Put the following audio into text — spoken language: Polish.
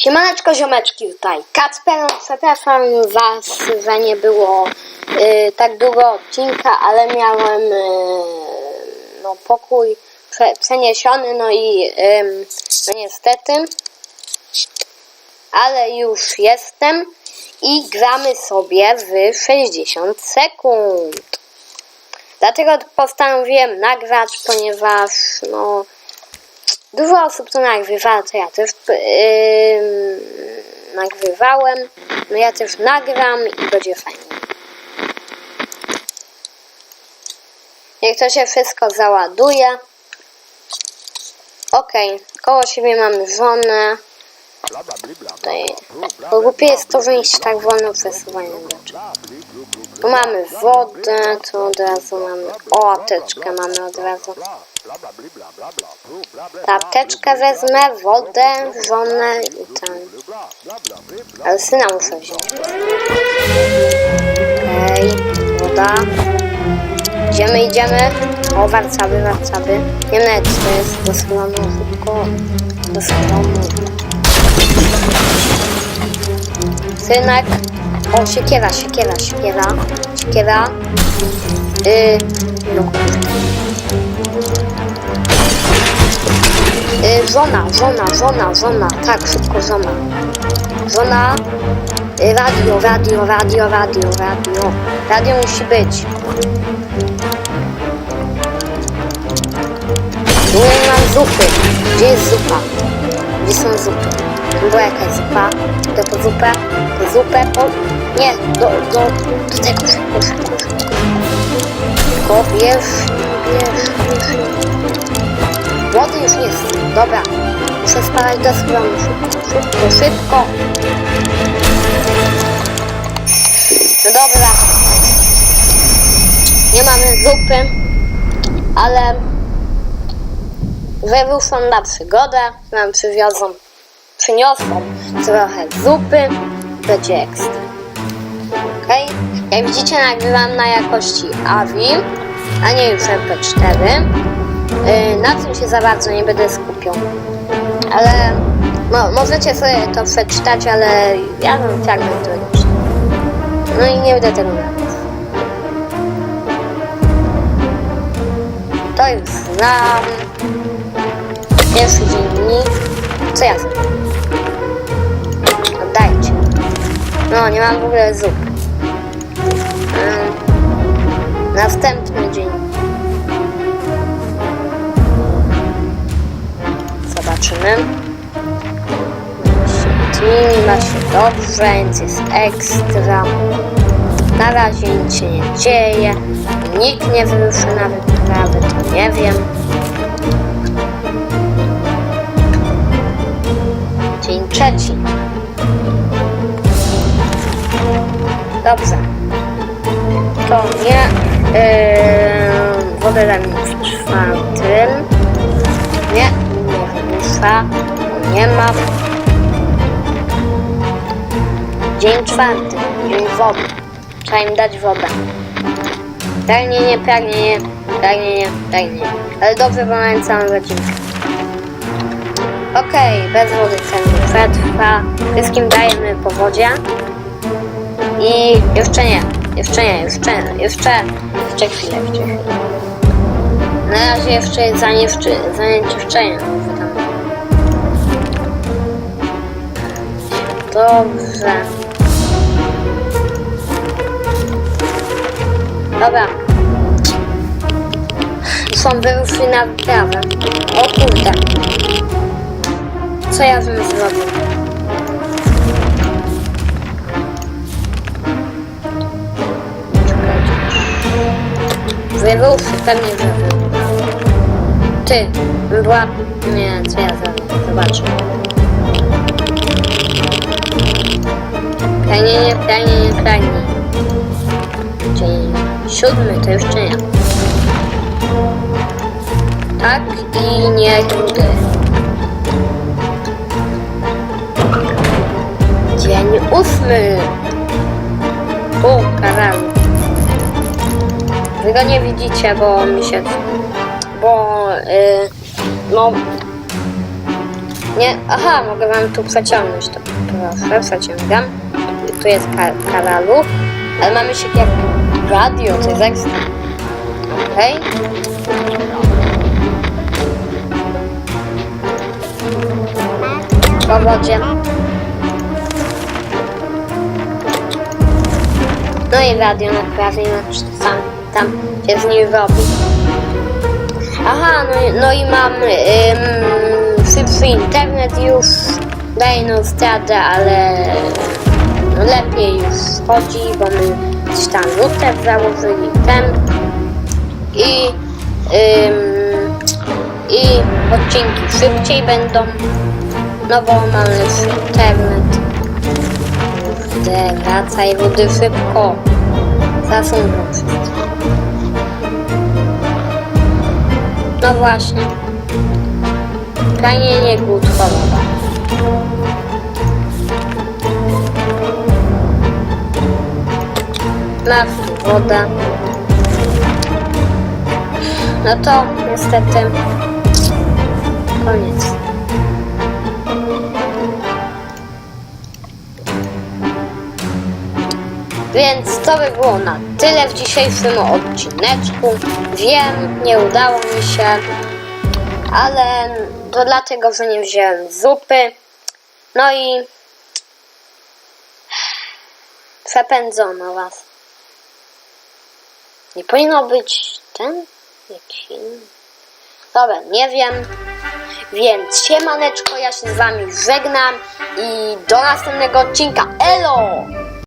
Siemaneczko ziomeczki tutaj. Kacper, przepraszam was, że nie było y, tak długo odcinka, ale miałem y, no, pokój prze, przeniesiony, no i ym, no niestety, ale już jestem i gramy sobie w 60 sekund. Dlatego postanowiłem nagrać, ponieważ no Dużo osób to nagrywa, to ja też yy, nagrywałem. No ja też nagram i będzie fajnie. Niech to się wszystko załaduje. Okej, koło siebie mamy żonę. Tutaj. Bo głupie jest to, że się tak wolno przesuwają rzeczy. Tu mamy wodę, tu od razu mamy... O, apteczkę mamy od razu. Ta apteczkę wezmę, wodę, żonę i ten. Ale syna muszę wziąć. Okej, woda. Idziemy, idziemy. O, warcaby, warcaby. Nie wiem co to jest. Do salonu, szybko. Do salonu. Synek. O, siekiera, siekiera, siekiera. Siekiera. Yy, no kurde. Y, żona, żona, żona, żona, tak, szybko żona. Żona, y, radio, radio, radio, radio, radio. Radio musi być. Nie mam zupy. Gdzie jest zupa? Gdzie są zupy? Była jakaś zupa. To po zupę, po zupę, po... Nie, do, do, do tego szybko, szybko. Szybko, bierz, bierz, bierz. Wody już jest. Dobra. Muszę spadać do schronu. Szybko, szybko, szybko. No dobra. Nie mamy zupy, ale wyruszam na przygodę. Nam przywiozą, przyniosą trochę zupy. Będzie ekstra. Okej? Jak widzicie, nagrywam na jakości AVI, a nie już MP4. Yy, na tym się za bardzo nie będę skupiał. Ale no, możecie sobie to przeczytać, ale ja bym to nie czytał. No i nie będę tego nawet. To już znam. Pierwszy dziennik. Co ja? Oddajcie. No, nie mam w ogóle zup. Następny dzień. Zobaczymy. Mini ma się dobrze, więc jest ekstra. Na razie nic się nie dzieje. Nikt nie wyruszy na wyprawy, to nie wiem. Trzeci. Dobrze. To nie. Yy, wodę dam w czwartym. Nie, nie wyrusza. Nie ma. Dzień czwarty. Dzień wody. Trzeba im dać wodę. Pragnienie, pragnienie, pragnienie, pragnienie. Ale dobrze, bo mamy całą rodzinkę. Okej, bez wody ten przetrwa. Wszystkim dajemy po wodzie. I jeszcze nie, jeszcze nie, jeszcze, jeszcze, jeszcze chwilę, jeszcze chwilę. Na razie jeszcze jest zanieczy, zanieczyszczenie. Dobrze. Dobra. Są wyruszli na wyprawę. O kurde. Co ja bym zrobił? Wyruszy pewnie, wyruszy. Ty, była... Nie, co ja zrobię? Zobaczę. Pragnienie, pragnienie, pragnienie. Dzień siódmy to jeszcze nie. Tak i nie drugi. Dzień ósmy. O, karami. Wy go nie widzicie, bo mi się... Bo... Yy, no... Nie, aha, mogę wam tu przeciągnąć, to proszę, przeciągam. Tu jest ka karaluch, ale mamy się jak radio, to jest ekstra. Okej. Po wodzie. No i radio naprawimy, czy tam, tam się z nim robi. Aha, no, no i mam ym, szybszy internet już. Daje no zdradę, ale no lepiej już chodzi, bo my gdzieś tam router założyli ten i ym, i odcinki szybciej będą, no bo mamy internet. Kurde, wracaj rudy szybko. Zasądzą wszystko. No właśnie. Pranie głód choroba. Masz tu wodę. No to niestety koniec. Więc to by było na tyle w dzisiejszym odcineczku. Wiem, nie udało mi się, ale to dlatego, że nie wziąłem zupy. No i przepędzono was. Nie powinno być ten? Jakiś inny. Dobra, nie wiem. Więc siemaneczko, ja się z wami żegnam i do następnego odcinka. Elo!